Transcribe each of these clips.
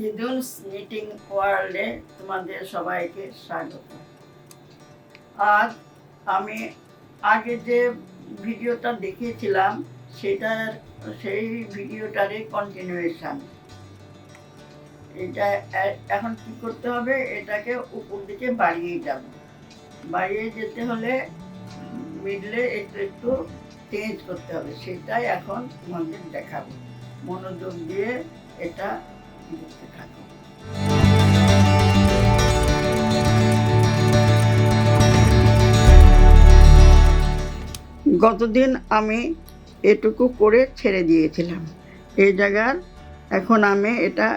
দিদুনস knitting ওয়ার্ল্ডে তোমাদের সবাইকে স্বাগত। আজ আমি আগে যে ভিডিওটা দেখিয়েছিলাম, সেটার, সেই ভিডিওটারই কন্টিনিউয়েশন এটা এখন কি করতে হবে? এটাকে উপর দিকে বাড়িয়ে যাব। বাড়িয়ে যেতে হলে মিডলে একটু একটু চেঞ্জ করতে হবে। সেটাই এখন তোমাদের দেখাবো। মনোযোগ দিয়ে এটা গতদিন আমি এটুকু করে ছেড়ে দিয়েছিলাম। এই জায়গার এখন আমি এটা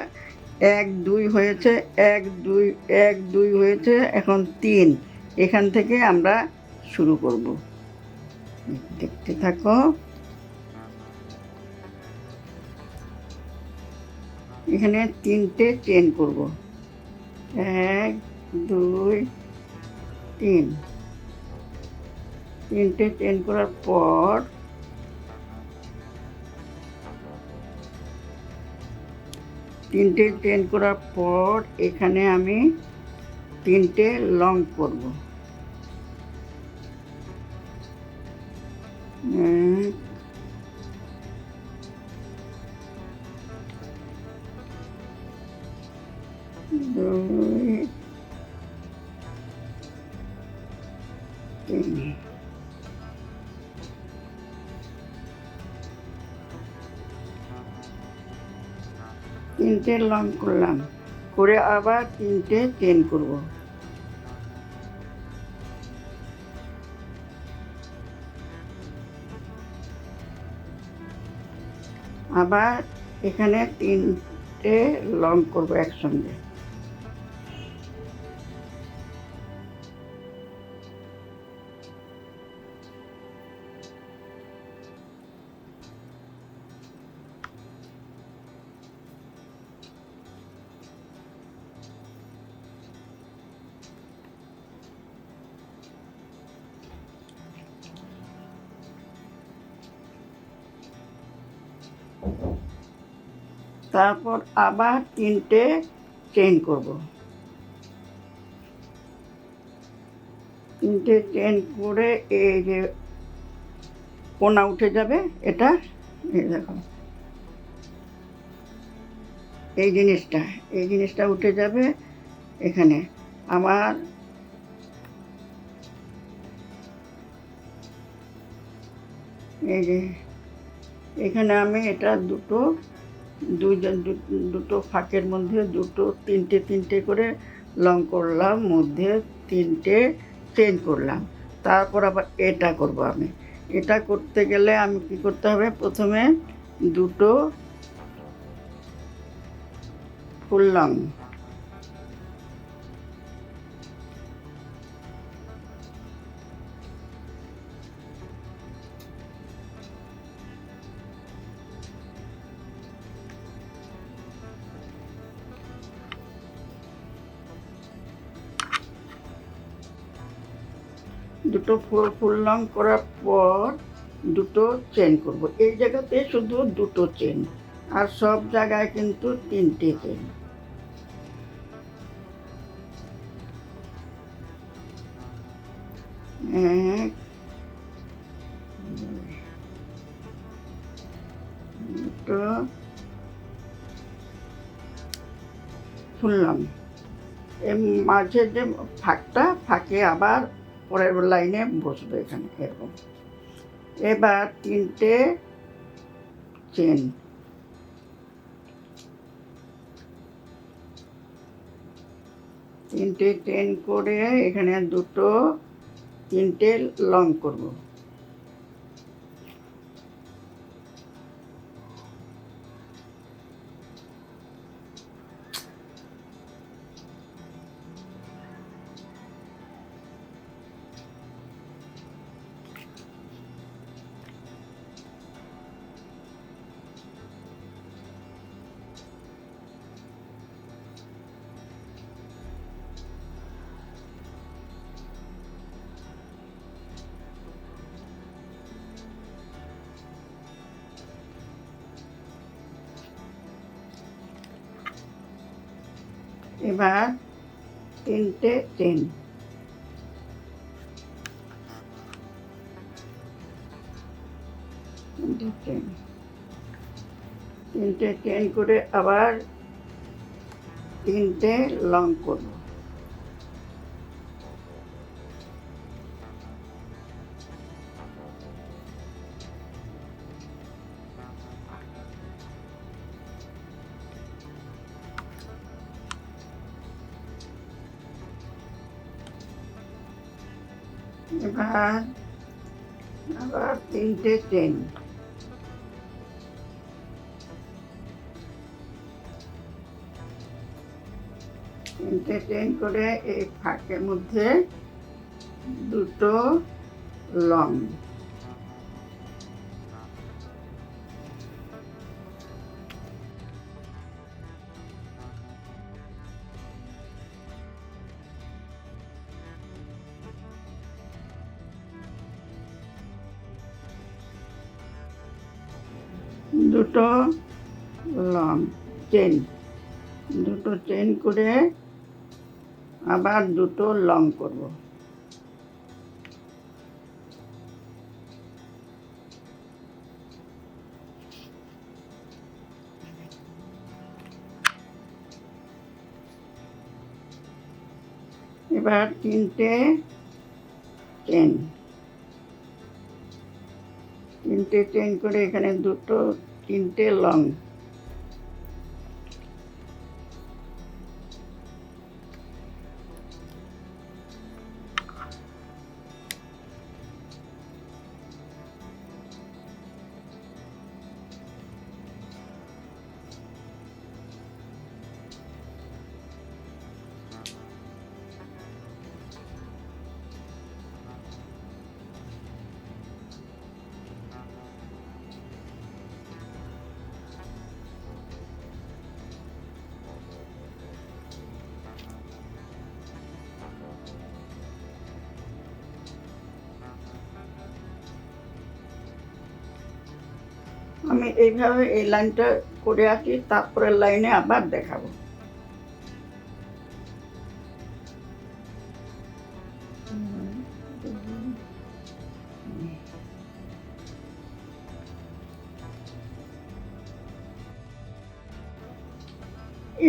এক দুই হয়েছে, এক দুই এক দুই হয়েছে, এখন তিন। এখান থেকে আমরা শুরু করব। দেখতে থাকো। এখানে তিনটে চেন করব। এক, দুই, তিন। তিনটে চেন করার পর তিনটে চেন করার পর এখানে আমি তিনটে লং করব। তিন তিনটে লং করলাম। করে আবার তিনটে চেন করব। আবার এখানে তিনটে লং করব একসঙ্গে। তারপর আবার তিনটে চেন করব। তিনটে চেন করে এই যে কোনা উঠে যাবে, এটা দেখো। এই জিনিসটা এই জিনিসটা উঠে যাবে এখানে। আমার এই যে এখানে আমি এটা দুটো দুইজন দু- দুটো ফাঁকের মধ্যে দুটো, তিনটে তিনটে করে লং করলাম, মধ্যে তিনটে চেন করলাম। তারপর আবার এটা করব আমি। এটা করতে গেলে আমি কি করতে হবে? প্রথমে দুটো ফুল লং দুটো ফুল ফুল লং করার পর দুটো চেন করব। এই জায়গাতে শুধু দুটো চেন আর সব জায়গায় কিন্তু তিনটে চেন শুনলাম এর মাঝে যে ফাঁকটা, ফাঁকে আবার পরের লাইনে বসবে এখানে, এরকম। এবার তিনটে চেন। তিনটে চেন করে এখানে দুটো, তিনটে লং করব। এবার তিনটে চেন তিনটে চেন তিনটে চেন করে আবার তিনটে লং করব। এবার আবার তিনটে ট্রেন। তিনটে ট্রেন করে এই ফাঁকের মধ্যে দুটো লং। দুটো লং চেন দুটো চেন করে আবার দুটো লং করব। এবার তিনটে চেন তিনটে চেন করে এখানে দুটো তিনটে লং আমি এইভাবে এই লাইনটা করে আসি তারপরের লাইনে আবার দেখাবো।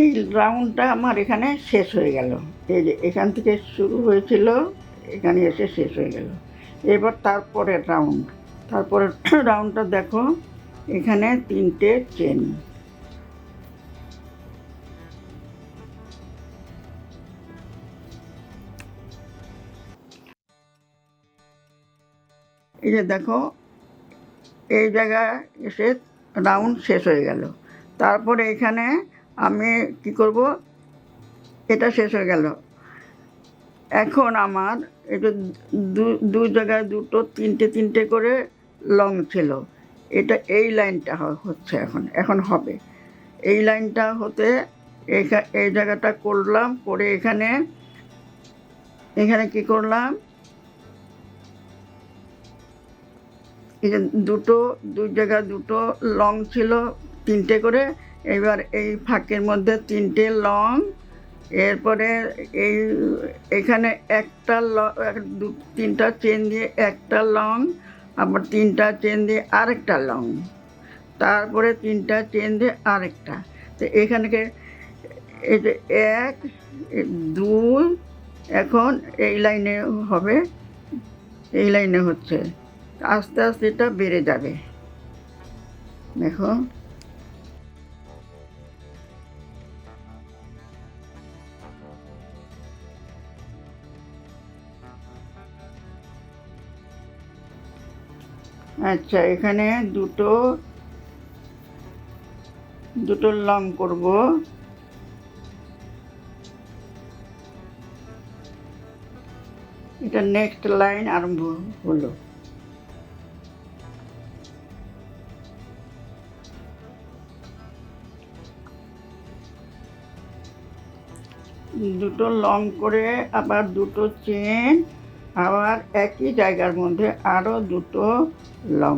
এই রাউন্ডটা আমার এখানে শেষ হয়ে গেল। এই যে এখান থেকে শুরু হয়েছিল, এখানে এসে শেষ হয়ে গেল। এবার তারপরের রাউন্ড। তারপরে রাউন্ডটা দেখো। এখানে তিনটে চেন এই যে দেখো, এই জায়গায় এসে রাউন্ড শেষ হয়ে গেল। তারপরে এখানে আমি কি করব? এটা শেষ হয়ে গেল। এখন আমার এটা দু জায়গায় দুটো, তিনটে তিনটে করে লং ছিল। এটা এই লাইনটা হচ্ছে এখন এখন হবে। এই লাইনটা হতে এই জায়গাটা করলাম, করে এখানে এখানে কি করলাম? দুটো দু জায়গায় দুটো লং ছিল, তিনটে করে, এবার এই ফাঁকের মধ্যে তিনটে লং এরপরে এই, এখানে একটা ল তিনটা চেন দিয়ে একটা লং আবার তিনটা চেন দিয়ে আরেকটা লং তারপরে তিনটা চেন দিয়ে আরেকটা। তো এখানকে এই যে এক দুই, এখন এই লাইনে হবে, এই লাইনে হচ্ছে। আস্তে আস্তে এটা বেড়ে যাবে। দেখো। আচ্ছা এখানে দুটো দুটো লং করব। এটা নেক্সট লাইন আরম্ভ হলো। দুটো লং করে আবার দুটো চেন আবার একই জায়গার মধ্যে আরও দুটো লং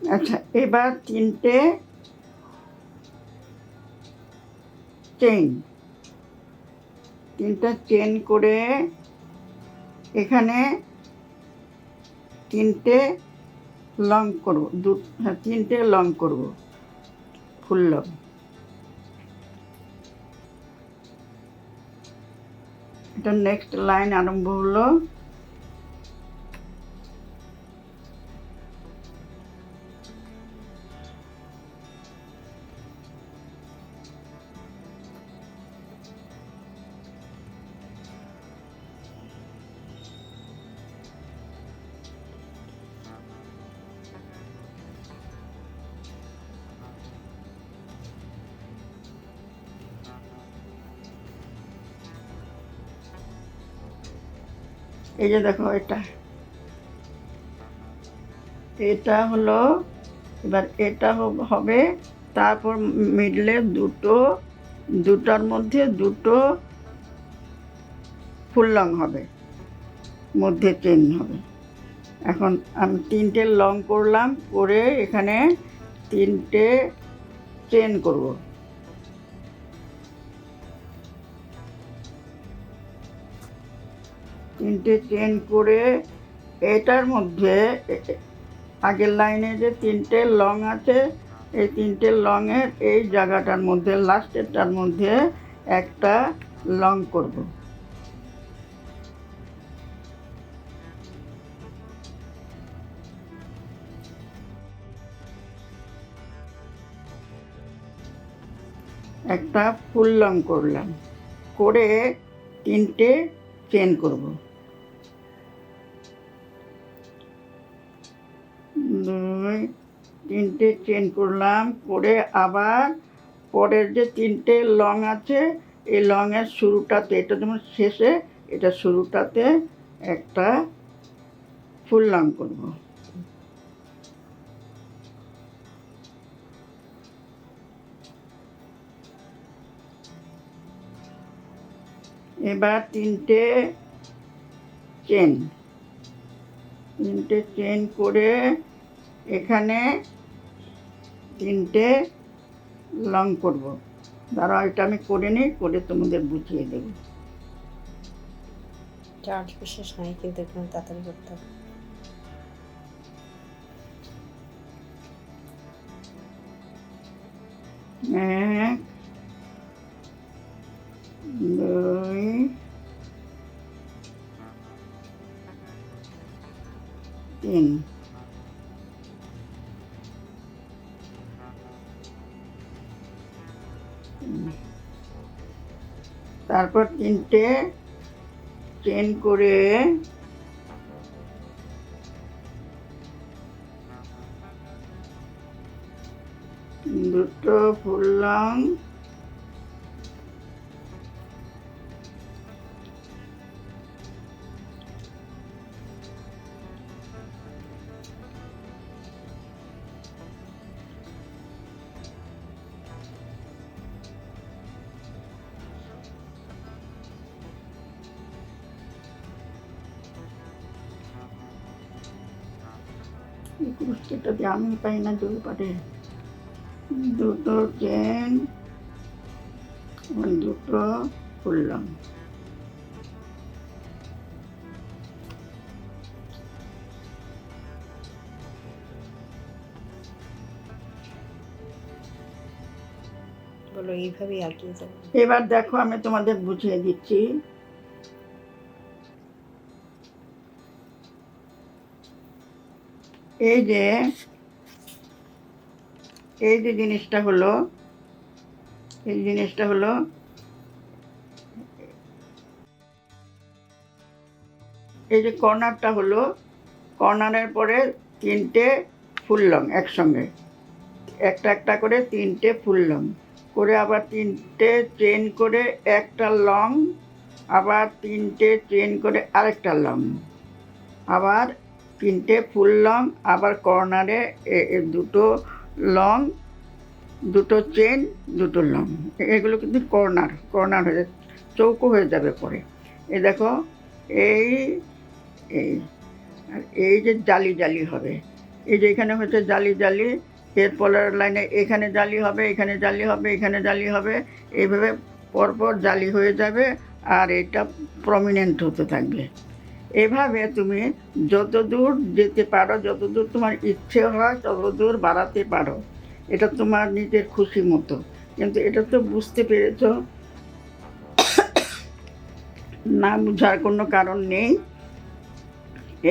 আচ্ছা এবার তিনটে চেন তিনটা চেন করে এখানে তিনটে লং করব। দু হ্যাঁ তিনটে লং করব। ফুল লং এটা নেক্সট লাইন আরম্ভ হলো। এই যে দেখো এটা। এটা হলো, এবার এটা হব- তারপর মিডলে দুটো, দুটার মধ্যে দুটো ফুল লং হবে, মধ্যে চেন হবে। এখন আমি তিনটে লং করলাম, করে এখানে তিনটে চেন করব। তিনটে চেন করে এটার মধ্যে আগের লাইনে যে তিনটে লং আছে, এই তিনটে লংয়ের এই জায়গাটার মধ্যে লাস্টেরটার মধ্যে একটা লং করব। একটা ফুল লং করলাম, করে তিনটে চেন করব। তিনটে চেন করলাম, করে আবার পরের যে তিনটে লং আছে, এই লংয়ের শুরুটাতে, এটা যেমন শেষে, এটা শুরুটাতে একটা ফুল লং করব। এবার তিনটে চেন তিনটে চেন করে এখানে তিনটে লং করব। ধরো এটা আমি করে নিই করে তোমাদের বুঝিয়ে দেব। চার্জ বিশেষ নাই কিন্তু একটু তাড়াতাড়ি করতে হবে। এক তারপর তিনটে চেন করে দুটো ফুল লং কুস্তিটা দিয়ে আমি পাই না জল পাটে দুটো চেন দুটো বলো এইভাবেই যাবে। এবার দেখো আমি তোমাদের বুঝিয়ে দিচ্ছি। এই যে এই যে জিনিসটা হলো, এই জিনিসটা হলো, এই যে কর্নারটা হলো, কর্নারের পরে তিনটে ফুল লং একসঙ্গে। একটা একটা করে তিনটে ফুল লং। করে আবার তিনটে চেন করে একটা লং, আবার তিনটে চেন করে আরেকটা লং। আবার তিনটে ফুল লং, আবার কর্নারে দুটো লং, দুটো চেন, দুটো লং। এগুলো কিন্তু কর্নার কর্নার হয়ে চৌকো হয়ে যাবে পরে। এ দেখো, এই এই, আর এই যে জালি জালি হবে, এই যে এখানে হচ্ছে জালি জালি, এর পরের লাইনে এখানে জালি হবে, এখানে জালি হবে, এখানে জালি হবে, এইভাবে পরপর জালি হয়ে যাবে, আর এটা প্রমিনেন্ট হতে থাকবে। এভাবে তুমি যতদূর যেতে পারো, যতদূর তোমার ইচ্ছে হয়, ততদূর বাড়াতে পারো। এটা তোমার নিজের খুশি মতো। কিন্তু এটা তো বুঝতে পেরেছ, না বোঝার কোনো কারণ নেই।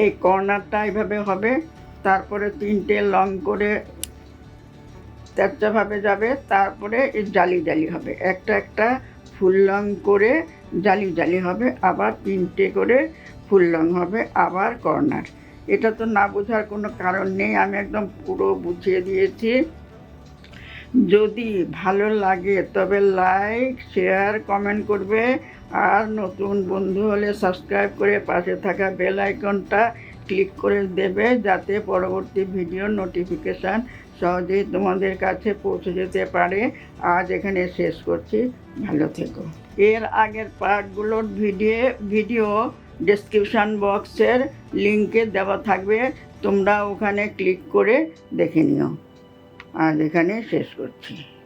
এই কর্নারটা এভাবে হবে, তারপরে তিনটে লং করে তেরচাভাবে যাবে, তারপরে এই জালি জালি হবে। একটা একটা ফুল লং করে জালি জালি হবে, আবার তিনটে করে ফুল লং হবে আবার কর্নার। এটা তো না বোঝার কোনো কারণ নেই, আমি একদম পুরো বুঝিয়ে দিয়েছি। যদি ভালো লাগে তবে লাইক, শেয়ার, কমেন্ট করবে। আর নতুন বন্ধু হলে সাবস্ক্রাইব করে পাশে থাকা বেল আইকনটা ক্লিক করে দেবে, যাতে পরবর্তী ভিডিও নোটিফিকেশান সহজেই তোমাদের কাছে পৌঁছে যেতে পারে। আজ এখানে শেষ করছি, ভালো থেকো। এর আগের পার্টগুলোর ভিডিও ভিডিও ডেসক্রিপশান বক্সের লিঙ্কে দেওয়া থাকবে। তোমরা ওখানে ক্লিক করে দেখে নিও। আর এখানে শেষ করছি।